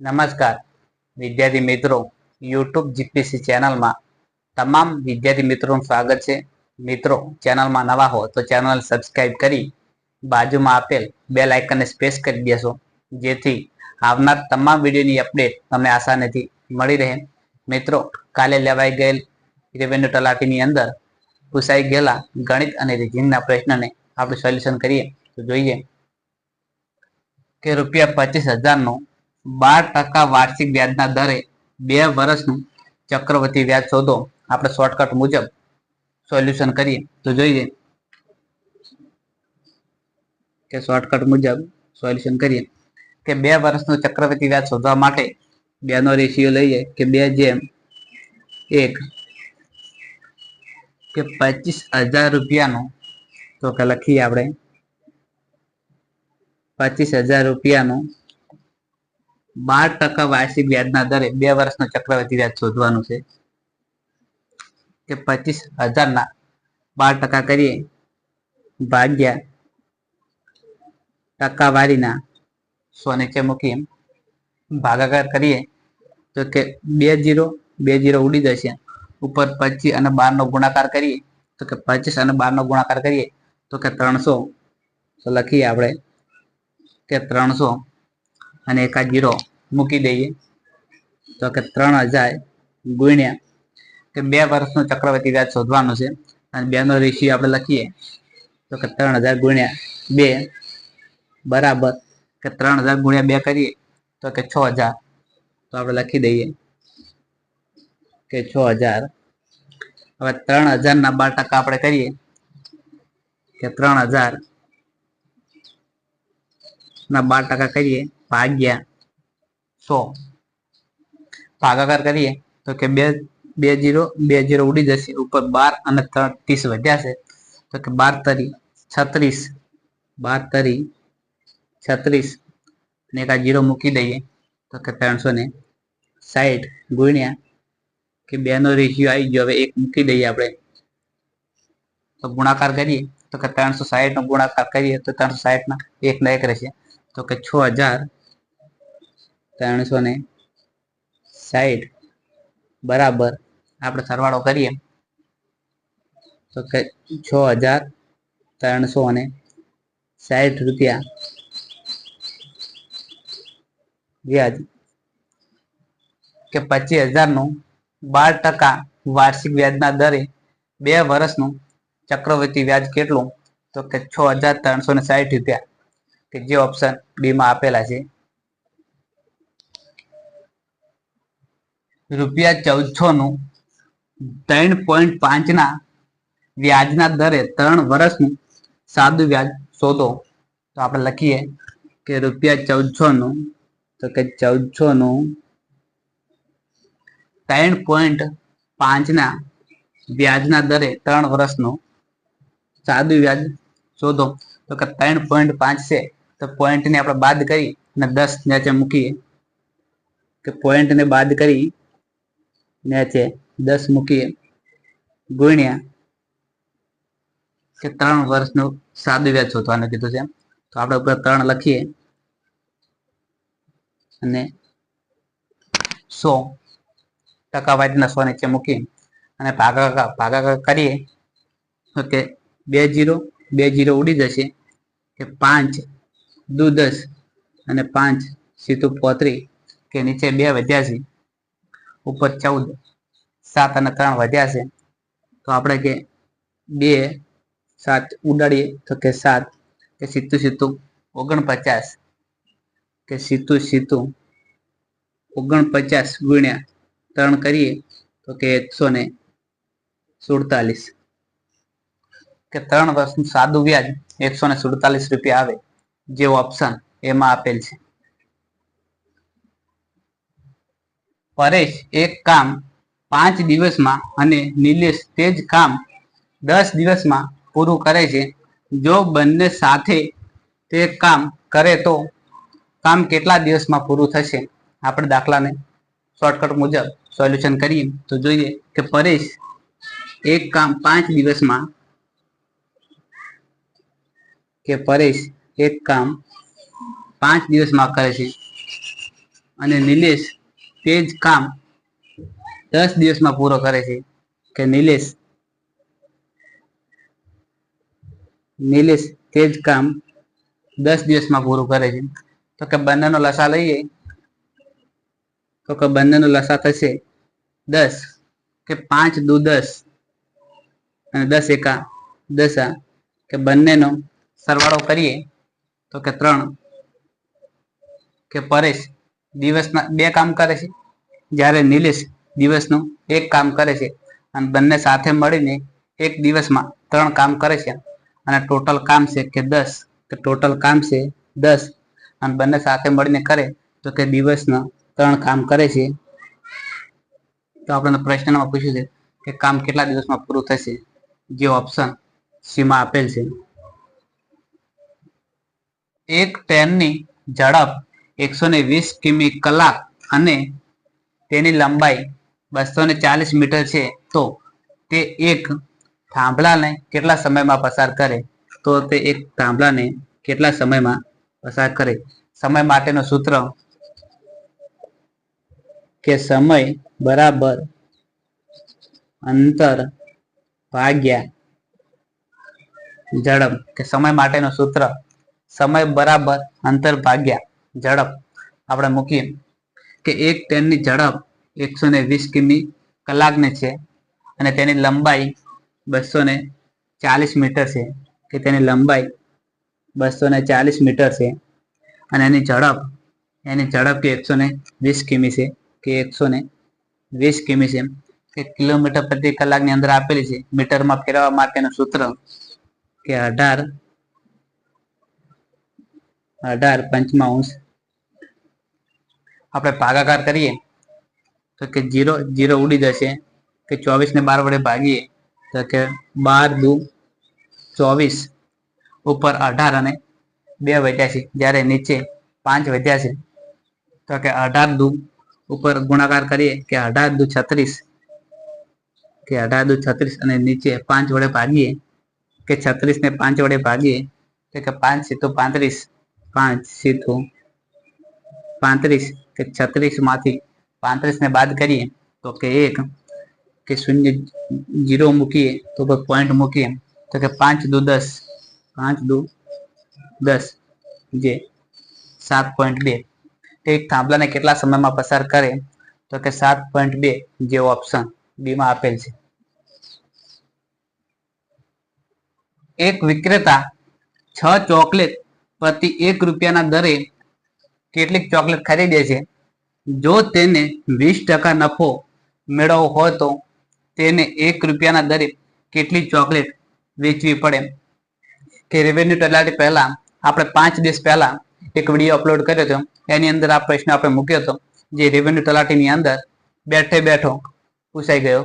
નમસ્કાર, વિદ્યાર્થી મિત્રો, યુટ્યુબ જીપીસી ચેનલમાં તમામ વિદ્યાર્થી મિત્રોનું સ્વાગત છે. મિત્રો, ચેનલમાં નવા હો તો ચેનલ સબસ્ક્રાઈબ કરી બાજુમાં આપેલ બે લાઇકનને સ્પેસ કરી દેશો, જેથી આવનાર તમામ વિડીયોની અપડેટ તમને આસાનીથી મળી રહે. મિત્રો, કાલે લેવાઈ ગયેલ રેવન્યુ તલાટીની અંદર પૂછાઈ ગયેલા ગણિત અને રીઝનિંગના પ્રશ્નને આપણે સોલ્યુશન કરીએ. તો જોઈએ કે રૂપિયા પચીસ હજારનું બાર ટકા વાર્ષિક વ્યાજના દરે બે વર્ષનું ચક્રવર્તી વ્યાજ શોધો. આપણે શોર્ટકટ મુજબ સોલ્યુશન કરીએ તો જોઈએ કે શોર્ટકટ મુજબ સોલ્યુશન કરીએ કે બે વર્ષનું ચક્રવર્તી વ્યાજ શોધવા માટે બે નો રેશિયો લઈએ કે બે જેમ એક કે પચીસ હજાર રૂપિયાનું તો કે લખીએ આપણે પચીસ હજાર રૂપિયાનું બાર ટકા વાર્ષિક વ્યાજના દરે બે વર્ષનો ચક્રવર્તી વ્યાજ શોધવાનું છે. કે પચીસ હજારના બાર ટકા કરીએ ભાગ્યા ટકાવારીના સો નીચે મૂકીએ ભાગાકાર કરીએ તો કે બે જીરો બે જીરો ઉડી જશે. ઉપર પચીસ અને બાર નો ગુણાકાર કરીએ તો કે પચીસ અને બાર નો ગુણાકાર કરીએ તો કે ત્રણસો. લખીએ આપણે કે ત્રણસો અને એકાદ જીરો મૂકી દઈએ. તો કે ત્રણ હજાર ગુણ્યા. કે બે વર્ષનું ચક્રવર્તી વ્યાજ શોધવાનું છે. અને બે નો રેશિયો આપણે લખીએ. તો કે ત્રણ હજાર ગુણ્યા બે બરાબર. કે ત્રણ હજાર ગુણ્યા બે કરીએ. તો કે છ હજાર. તો આપણે લખી દઈએ. કે છ હજાર. હવે ત્રણ હજાર ના બાર ટકા આપણે કરીએ. કે ત્રણ હજાર ના બાર ટકા કરીએ. ભાગ્યા સો. ભાગાકાર કરીએ. તો કે બે બે જીરો બે જીરો ઉડી જશે. ઉપર બાર અને ત્રીસ વધ્યા તો કે બાર તરી, છત્રીસ, બાર તરી, છત્રીસ ને એક આ જીરો મૂકી દઈએ. તો કે ત્રણસો ને સાઠ ગુણ્યા કે બે નો રેશિયો આવી ગયો. હવે એક મૂકી દઈએ આપણે. તો ગુણાકાર કરીએ. તો કે ત્રણસો સાહીઠ નો ગુણાકાર કરીએ તો ત્રણસો સાહીઠ ના એક ના એક રહેશે. તો કે છ હજાર ત્રણસો ને સાહીઠ બરાબર. આપણે સરવાળો કરીએ. તો કે છ હજાર ત્રણસો ને સાહીઠ રૂપિયા. વ્યાજ. કે પચીસ હજારનું બાર ટકા વાર્ષિક વ્યાજના દરે બે વર્ષનું ચક્રવર્તી વ્યાજ કેટલું? તો કે છ હજાર ત્રણસો ને સાઠ રૂપિયા. કે જે ઓપ્શન બીમાં આપેલા છે. રૂપિયા ચૌદસો નું ત્રણ પોઈન્ટ પાંચ ના વ્યાજના દરે ત્રણ વર્ષનું સાદું વ્યાજ શોધો. તો આપણે લખીએ કે રૂપિયા ચૌદસો નું તો કે ચૌદસો નું ત્રણ પોઈન્ટ પાંચના વ્યાજના દરે ત્રણ વર્ષનું સાદું વ્યાજ શોધો. તો કે ત્રણ પોઈન્ટ પાંચ છે, તો પોઈન્ટને આપણે બાદ કરી અને દસ નીચે મૂકીએ. કે પોઈન્ટને બાદ કરી નીચે દસ મૂકીએ ગુણ્યા કે ત્રણ વર્ષનું સાદું વ્યાજ શોધવાનું કીધું છે તો આપણે ઉપર ત્રણ લખીએ. અને સો ટકાવારીના સો નીચે મૂકી અને ભાગાકાર ભાગાકાર કરીએ તો કે બે જીરો બે જીરો ઉડી જશે કે પાંચ દુ દસ અને પાંચ સીધું પોત્રી કે નીચે બે વધ્યા ઉપર ચૌદ, સાત અને ત્રણ વધ્યા છે. તો આપણે કે બે, સાત ઉડાડીએ તો કે સાત, કે સીતું સીતું ઓગણપચાસ, કે સીતું સીતું ઓગણપચાસ ગુણ્યા ત્રણ કરીએ તો કે એકસો ને સુડતાલીસ. કે ત્રણ વર્ષનું સાદું વ્યાજ એકસો ને સુડતાલીસ રૂપિયા આવે જે ઓપ્શન એમાં આપેલ છે. પરેશ એક કામ પાંચ દિવસમાં અને નિલેશ તે જ કામ દસ દિવસમાં પૂરું કરે છે. જો બંને સાથે તે કામ કરે તો કામ કેટલા દિવસમાં પૂરું થશે? આપણે દાખલાને શોર્ટકટ મુજબ સોલ્યુશન કરીએ તો જોઈએ કે પરેશ એક કામ પાંચ દિવસમાં કે પરેશ એક કામ પાંચ દિવસમાં કરે છે અને નિલેશ તે જ કામ દસ દિવસમાં પૂરો કરે છે કે નિલેશ? નિલેશ તે જ કામ દસ દિવસમાં પૂરું કરે છે. તો કે બંનેનો લસા લઈએ? તો કે બંનેનો લસા થશે દસ કે પાંચ દુ દસ અને દસ એકા દસા કે બંનેનો સરવાળો કરીએ તો કે ત્રણ કે પરેશ દિવસના બે કામ કરે છે. જ્યારે નિલેશ દિવસનું એક કામ કરે છે અને બંને સાથે મળીને એક દિવસમાં ત્રણ કામ કરે છે. અને ટોટલ કામ છે કે દસ કે ટોટલ કામ છે દસ. અને બંને સાથે મળીને કરે તો કે દિવસના ત્રણ કામ કરે છે. તો આપણને પ્રશ્નમાં પૂછ્યું છે કે કામ કેટલા દિવસમાં પૂરું થશે? જે ઓપ્શન સીમાં આપેલ છે. એક ટ્રેનની ઝડપ એકસો ને વીસ કિમી કલાક અને તેની લંબાઈ બસો ને ચાલીસ મીટર છે, તો તે એક થાંભલાને કેટલા સમયમાં પસાર કરે? તો તે એક થાંભલાને કેટલા સમયમાં પસાર કરે? સમય માટેનું સૂત્ર કે સમય બરાબર અંતર ભાગ્યા ઝડપ. કે સમય માટેનું સૂત્ર, સમય બરાબર અંતર ભાગ્યા ઝડપ આપણે મૂકીએ કે એક ટ્રેનની ઝડપ એકસો ને વીસ કિમી કલાકની છે અને તેની લંબાઈ બસો ને ચાલીસ મીટર છે કે તેની લંબાઈ બસો ને ચાલીસ મીટર છે અને એની ઝડપ એની ઝડપ કે એકસો ને વીસ કિમી છે કે એકસો ને વીસ કિમી છે કે કિલોમીટર પ્રતિ કલાકની અંદર આપેલી છે. મીટરમાં ફેરવવા માટેનું સૂત્ર કે અઢાર અઢાર પંચમાંશ આપણે ભાગાકાર કરીએ તો કે જીરો જીરો ઉડી જશે કે ચોવીસ ને બાર વડે ભાગીએ તો કે બાર દુ ચોવીસ ઉપર અઢાર અને બે વધ્યા જ્યારે નીચે પાંચ વધ્યા છે. તો કે અઢાર દુ ઉપર ગુણાકાર કરીએ કે અઢાર દુ છત્રીસ, કે અઢાર દુ છત્રીસ અને નીચે પાંચ વડે ભાગીએ કે છત્રીસ ને પાંચ વડે ભાગીએ તો કે પાંચ સીધું પાંત્રીસ, પાંચ સીધું પાંત્રીસ કે છત્રીસમાંથી પાંત્રીસ ને બાદ કરીએ તો કે એક, કે શૂન્ય જીરો મૂકીએ તો પોઈન્ટ મૂકીએ તો કે પાંચ દુ દસ, પાંચ દુ દસ, જે સાત પોઈન્ટ બે. એક થાંભલાને કેટલા સમયમાં પસાર કરે? તો કે સાત પોઈન્ટ બે જે ઓપ્શન બી માં આપેલ છે. એક વિક્રેતા છ ચોકલેટ પ્રતિ એક રૂપિયાના દરે કેટલીક ચોકલેટ ખરીદે છે. જો તેને વીસ ટકા નફો મેળવવો હોય તો તેને એક રૂપિયાના દરે કેટલી ચોકલેટ વેચવી પડે? કે રેવન્યુ તલાટી પહેલા આપણે પાંચ દિવસ પહેલા એક વીડિયો અપલોડ કર્યો હતો. એની અંદર આ પ્રશ્ન આપણે મૂક્યો હતો. જે રેવન્યુ તલાટીની અંદર બેઠે બેઠો પૂછાઈ ગયો.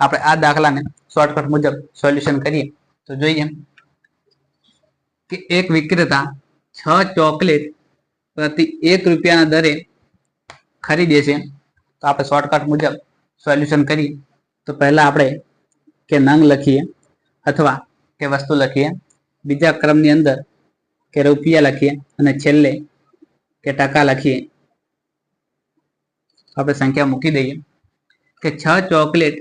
આપણે આ દાખલાને શોર્ટકટ મુજબ સોલ્યુશન કરીએ. તો જોઈએ કે એક વિક્રેતા છ ચોકલેટ પ્રતિ એક રૂપિયાના દરે ખરીદે છે. તો આપણે શોર્ટકટ મુજબ સોલ્યુશન કરીએ. તો પહેલા આપણે કે નંગ લખીએ અથવા કે વસ્તુ લખીએ. બીજા ક્રમની અંદર કે રૂપિયા લખીએ અને છેલ્લે કે ટકા લખીએ. આપણે સંખ્યા મૂકી દઈએ. કે છ ચોકલેટ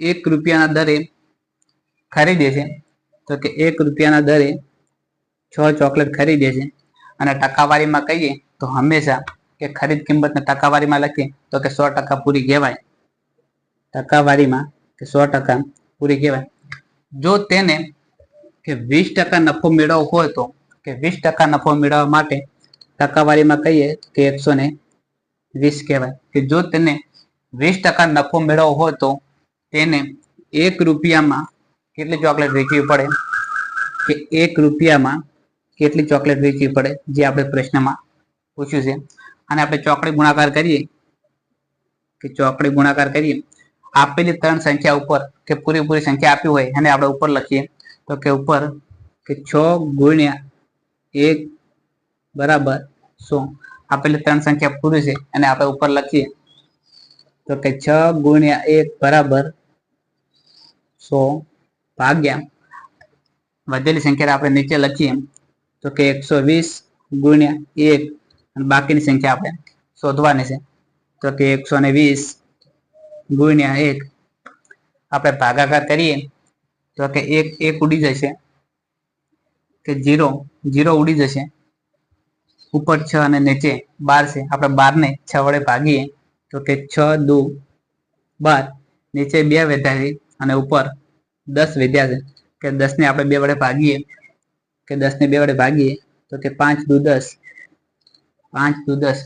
એક રૂપિયાના દરે ખરીદે છે. તો કે એક રૂપિયાના દરે છ ચોકલેટ ખરીદે છે. અને ટકાવારીમાં કહીએ તો હંમેશા કે ખરીદ કિંમતને ટકાવારીમાં લખીએ તો કે સો ટકા પૂરી કહેવાય. ટકાવારીમાં કે સો ટકા પૂરી કહેવાય. જો તેને કે વીસ ટકા નફો મેળવવો હોય તો કે વીસ ટકા નફો મેળવવા માટે ટકાવારીમાં કહીએ કે એકસો વીસ કહેવાય. કે જો તેને વીસ ટકા નફો મેળવવો હોય તો તેને એક રૂપિયામાં કેટલી ચોકલેટ વેચવી પડે? કે એક રૂપિયામાં કેટલી ચોકલેટ વેચવી પડે, જે આપણે પ્રશ્નમાં પૂછ્યું છે. અને આપણે ચોકડી ગુણાકાર કરીએ, કે ચોકડી ગુણાકાર કરીએ, આપેલી ત્રણ સંખ્યા ઉપર કે પૂરેપૂરી સંખ્યા આપી હોય અને આપણે ઉપર લખીએ. તો કે ઉપર કે છ ગુણ્યા એક બરાબર સો આપેલી ત્રણ સંખ્યા પૂરી છે અને આપણે ઉપર લખીએ. તો કે છ ગુણ્યા એક બરાબર સો ભાગ્યા. વધેલી સંખ્યા આપણે નીચે લખીએ. તો કે એકસો વીસ ગુણ્યા એક, અને બાકીની સંખ્યા આપણે શોધવાની છે. તો કે એકસો ને વીસ ગુણ્યા એક. આપણે ભાગાકાર કરીએ, તો કે એક એક ઉડી જશે. કે જીરો જીરો ઉડી જશે. ઉપર છ અને નીચે બાર છે. આપણે બારને છ વડે ભાગીએ, તો કે છ દુ બાર. નીચે બે વધ્યા અને ઉપર દસ વધ્યા છે કે દસને આપણે બે વડે ભાગીએ કે દસ ને બે વડે ભાગીએ, તો કે પાંચ દુ દસ. પાંચ દુ દસ.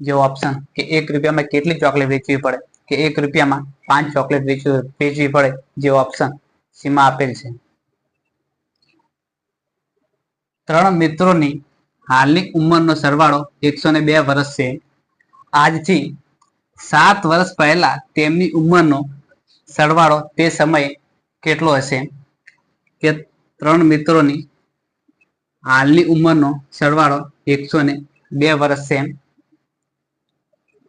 જેવો ઓપ્શન કે એક રૂપિયામાં કેટલી ચોકલેટ વેચવી પડે? કે એક રૂપિયામાં પાંચ ચોકલેટ વેચવી પડે જેવો ઓપ્શન સીમા આપેલ છે. ત્રણ મિત્રોની હાલની ઉંમરનો સરવાળો એકસો ને બે વર્ષ છે. આજથી સાત વર્ષ પહેલા તેમની ઉંમરનો સરવાળો તે સમયે કેટલો હશે? કે ત્રણ મિત્રોની હાલની ઉંમરનો સરવાળો એકસો ને બે વર્ષ છે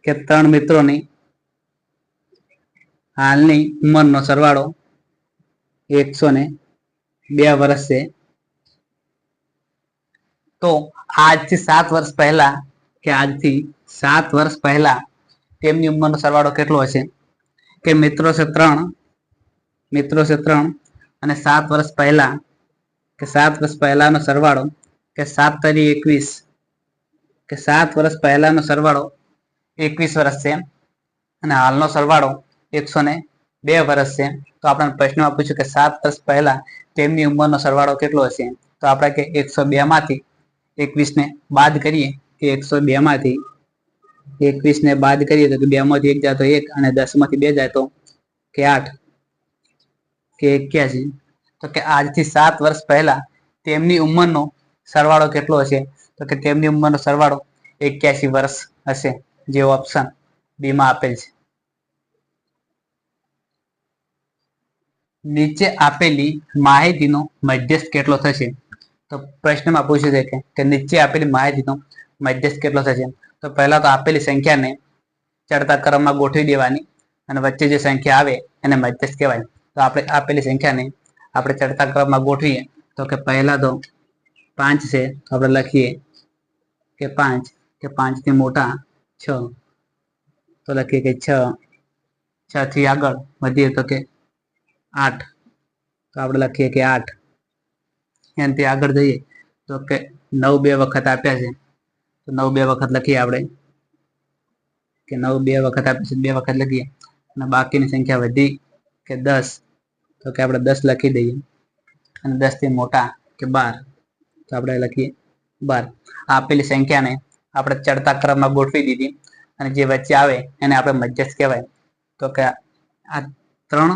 કે ત્રણ મિત્રોની હાલની ઉંમરનો સરવાળો એકસો ને બે વર્ષ છે. તો આજથી સાત વર્ષ પહેલા કે આજથી સાત વર્ષ પહેલા તેમની ઉંમરનો સરવાળો કેટલો હશે? કે મિત્રો છે ત્રણ, મિત્રો છે ત્રણ અને સાત વર્ષ પહેલા કે સાત વર્ષ પહેલાનો સરવાળો, કે સાત તરી એકવીસ, કે સાત વર્ષ પહેલાનો સરવાળો એકવીસ વર્ષ છે અને હાલનો સરવાળો એકસો ને બે વર્ષ છે તો આપણે પ્રશ્નમાં પૂછ્યું કે સાત વર્ષ પહેલા તેમની ઉંમરનો સરવાળો કેટલો હશે તો આપણે કે એકસો બે માંથી એકવીસ ને બાદ કરીએ કે એકસો બે માંથી એકવીસ ને બાદ કરીએ તો બે માંથી એક જાય તો એક અને દસમાંથી બે જાય તો કે આઠ, કે એક્યાસી. તો કે આજથી સાત વર્ષ પહેલા તેમની ઉંમરનો સરવાળો કેટલો હશે? તો કે તેમની ઉંમરનો સરવાળો એક્યાસી વર્ષ હશે, જે ઓપ્શન બીમાં આપેલ છે. નીચે આપેલી માહિતીનો મધ્યસ્થ કેટલો થશે? તો પ્રશ્નમાં પૂછ્યું છે કે કે નીચે આપેલી માહિતીનો મધ્યસ્થ કેટલો થશે? તો પહેલા તો આપેલી સંખ્યાને ચડતા ક્રમમાં ગોઠવી દેવાની અને વચ્ચે જે સંખ્યા આવે એને મધ્યસ્થ કહેવાય. તો આપણે આપેલી સંખ્યાને આપણે ચડતા ક્રમમાં ગોઠવીએ, તો કે પહેલા તો પાંચ છે, તો આપણે લખીએ કે પાંચ, કે પાંચથી મોટા છ. તો લખીએ કે છ છ થી આગળ વધીએ તો કે આઠ. તો આપણે લખીએ કે આઠ. એનાથી આગળ જઈએ તો કે નવ બે વખત આપ્યા છે. તો નવ બે વખત લખીએ આપણે. કે નવ બે વખત આપ્યા છે, બે વખત લખીએ. અને બાકીની સંખ્યા વધી કે દસ. તો કે આપણે દસ લખી દઈએ. અને દસથી મોટા કે બાર, તો આપણે લખીએ બાર. આપેલી સંખ્યાને આપણે ચડતા ક્રમમાં ગોઠવી દીધી. અને જે વચ્ચે આવે એને આપણે મધ્યસ્થ કહેવાય. તો કે આ ત્રણ,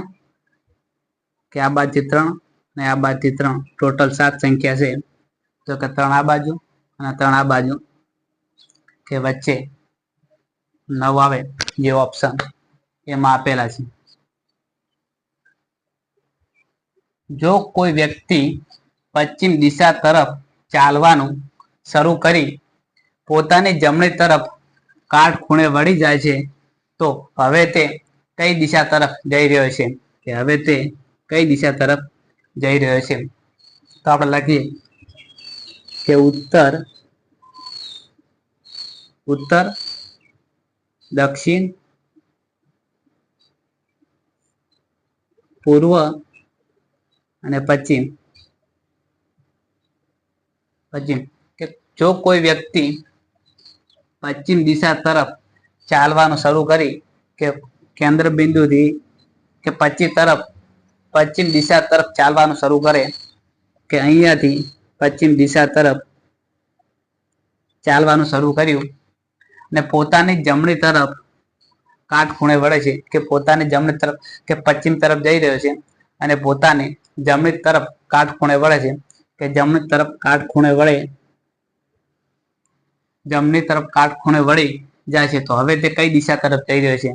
કે આ બાજુથી ત્રણ અને આ બાજુથી ત્રણ. ટોટલ સાત સંખ્યા છે. તો કે ત્રણ આ બાજુ અને ત્રણ આ બાજુ. કે વચ્ચે નવ આવે, જે ઓપ્શન એમાં આપેલા છે. જો કોઈ વ્યક્તિ પશ્ચિમ દિશા તરફ ચાલવાનું શરૂ કરી પોતાની જમણી તરફ કાટ ખૂણે વળી જાય છે, તો હવે તે કઈ દિશા તરફ જઈ રહ્યો છે? કે હવે તે કઈ દિશા તરફ જઈ રહ્યો છે? તો આપણે લખીએ કે ઉત્તર ઉત્તર, દક્ષિણ, પૂર્વ અને પશ્ચિમ પશ્ચિમ કે જો કોઈ વ્યક્તિ પશ્ચિમ દિશા તરફ ચાલવાનું શરૂ કરી કે કેન્દ્ર બિંદુથી કે પશ્ચિમ તરફ પશ્ચિમ દિશા તરફ ચાલવાનું શરૂ કરે કે અહીંયાથી પશ્ચિમ દિશા તરફ ચાલવાનું શરૂ કર્યું ને પોતાની જમણી તરફ કાટખૂણે વળે છે કે પોતાની જમણી તરફ કે પશ્ચિમ તરફ જઈ રહ્યો છે અને પોતાની જમણી તરફ કાટખૂણે વળે છે કે જમણી તરફ કાટખૂણે વળે જમણી તરફ કાટખૂણે વળી જાય છે. તો હવે તે કઈ દિશા તરફ જઈ રહ્યો છે?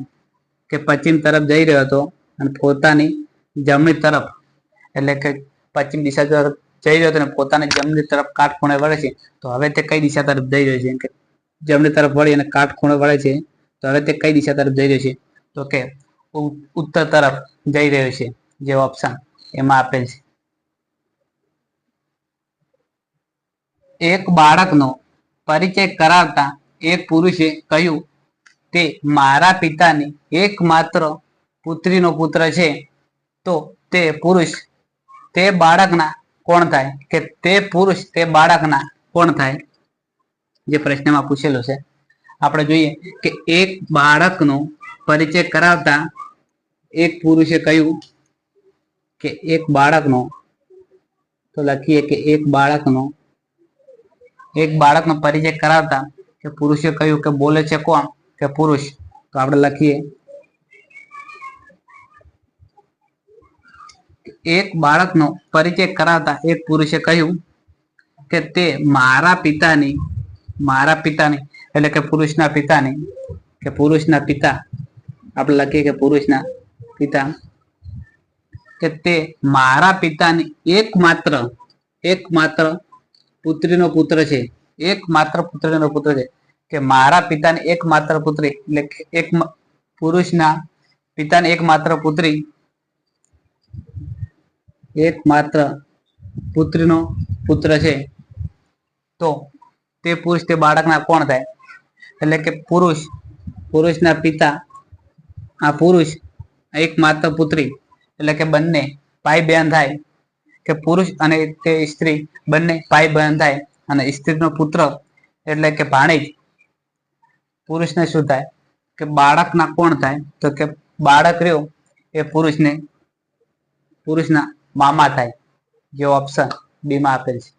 કે પશ્ચિમ તરફ જઈ રહ્યો હતો અને પોતાની જમણી તરફ, એટલે કે પશ્ચિમ દિશા તરફ જઈ રહ્યો હતો અને પોતાની જમણી તરફ કાટખૂણે વળે છે. તો હવે તે કઈ દિશા તરફ જઈ રહ્યો છે? કે જમણી તરફ વળી અને કાટખૂણે વળે છે. તો હવે તે કઈ દિશા તરફ જઈ રહ્યો છે? તો કે ઉત્તર તરફ જઈ રહ્યો છે. જે ઓપ્શન એમાં આપેલ છે. એક બાળકનો પરિચય કરાવતા એક પુરુષે કહ્યું તે મારા પિતાની એકમાત્ર પુત્રીનો પુત્ર છે, તો તે પુરુષ તે બાળકના કોણ થાય? કે તે પુરુષ તે બાળકના કોણ થાય? જે પ્રશ્નમાં પૂછેલું છે. આપણે જોઈએ કે એક બાળકનો પરિચય કરાવતા એક પુરુષે કહ્યું કે એક બાળકનો તો લખીએ કે એક બાળકનો એક બાળકનો પરિચય કરાવતા કે પુરુષે કહ્યું કે બોલે છે કોણ કે પુરુષ તો આપણે લખીએ એક બાળકનો પરિચય કરાવતા એક પુરુષે કહ્યું કે તે મારા પિતાની મારા પિતાની એટલે કે પુરુષના પિતાની કે પુરુષના પિતા આપણે લખીએ કે પુરુષના પિતા કે તે મારા પિતાની એકમાત્ર એકમાત્ર પુત્રીનો પુત્ર છે. એકમાત્ર પુત્રીનો પુત્ર છે. કે મારા પિતાની એકમાત્ર પુત્રી એટલે એક પુરુષના પિતાની એકમાત્ર પુત્રી, એકમાત્ર પુત્રીનો પુત્ર છે. તો તે પુરુષ, તે બાળકના કોણ થાય? એટલે કે પુરુષ, પુરુષના પિતા, આ પુરુષ એકમાત્ર પુત્રી એટલે કે બંને ભાઈ બંધાય કે પુરુષ અને તે સ્ત્રી, બંને પાઈ બંધાય અને સ્ત્રીનો પુત્ર એટલે કે ભાણેજ પુરુષને શું થાય કે બાળકના કોણ થાય? તો કે બાળક રહ્યો એ પુરુષને પુરુષના મામા થાય. જેવો ઓપ્શન બીમાં આપેલ છે.